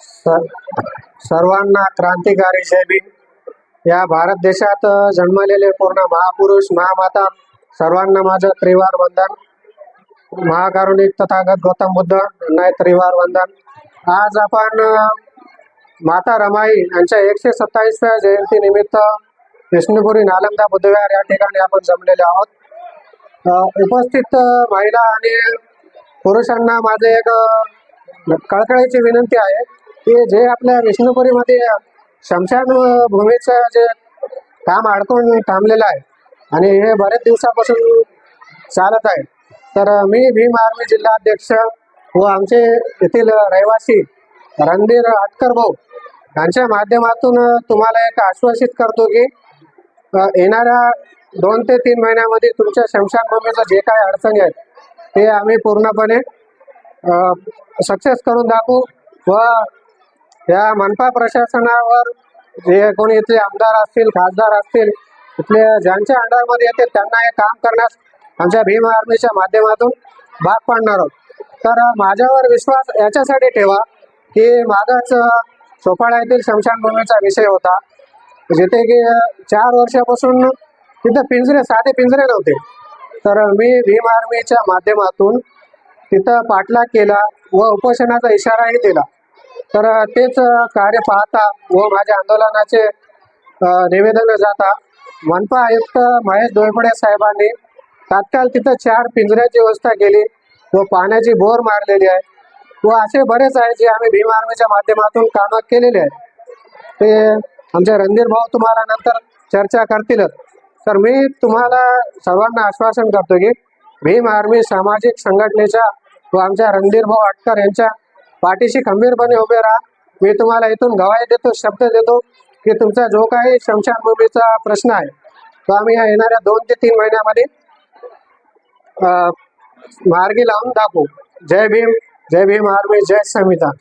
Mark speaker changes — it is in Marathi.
Speaker 1: सर्वांना क्रांतिकारी जय या भारत देशात जन्मलेले पूर्ण महापुरुष महामाता सर्वांना माझं त्रिवार वंदन. महाकारुणिक तथागत गौतम बुद्ध नाही त्रिवार वंदन. आज आपण माता रमाई यांच्या एकशे सत्तावीसव्या जयंतीनिमित्त विष्णुपुरी नालंदा बुद्धविहार या ठिकाणी आपण जमलेले आहोत. उपस्थित महिला आणि पुरुषांना माझे एक कळकळीची विनंती आहे. की जे आपल्या विष्णुपुरीमध्ये शमशान भूमीचं जे काम अडकून थांबलेलं आहे आणि हे बरेच दिवसापासून चालत आहे तर मी भीम आर्मी जिल्हाध्यक्ष व आमचे येथील रहिवासी रणधीर आटकर भाऊ यांच्या माध्यमातून तुम्हाला एक आश्वासित करतो की येणाऱ्या दोन ते तीन महिन्यामध्ये तुमच्या शमशानभूमीचं जे काही अडचणी आहेत ते आम्ही पूर्णपणे सक्सेस करून दाखवू व या मनपा प्रशासनावर जे कोणी इथले आमदार असतील खासदार असतील इथले ज्यांच्या अंडरमध्ये येते त्यांना हे काम करण्यास आमच्या भीम आर्मीच्या माध्यमातून भाग पाडणार आहोत. तर माझ्यावर विश्वास याच्यासाठी ठेवा की मागच अ, सोपाळा येथील शमशानभूमीचा विषय होता. जिथे की चार वर्षापासून तिथं पिंजरे साधे पिंजरे नव्हते. तर मी भीम आर्मीच्या माध्यमातून तिथं पाठलाग केला व उपोषणाचा इशाराही दिला. तर तेच कार्य पाहता व माझ्या आंदोलनाचे निवेदन जाता मनपा आयुक्त महेश डोयफळे साहेबांनी तात्काळ तिथं चार पिंजऱ्याची व्यवस्था केली व पाण्याची बोर मारलेली आहे. व असे बरेच आहे जे आम्ही भीम आर्मीच्या माध्यमातून कामं केलेले आहेत. ते आमचे रणधीर भाऊ तुम्हाला नंतर चर्चा करतीलच तर मी तुम्हाला सर्वांना आश्वासन करतो की भीम आर्मी सामाजिक संघटनेच्या व आमच्या रणधीर भाऊ अटकर यांच्या पाठीशी खंबीरपणे उभे राहा. मी तुम्हाला इथून गवाही देतो शब्द देतो की तुमचा जो काही शमशानभूमीचा प्रश्न आहे तो आम्ही या येणाऱ्या दोन ते तीन महिन्यामध्ये मार्गी लावून दाखवू. जय भीम जय भीम आर्मी जय संविधान.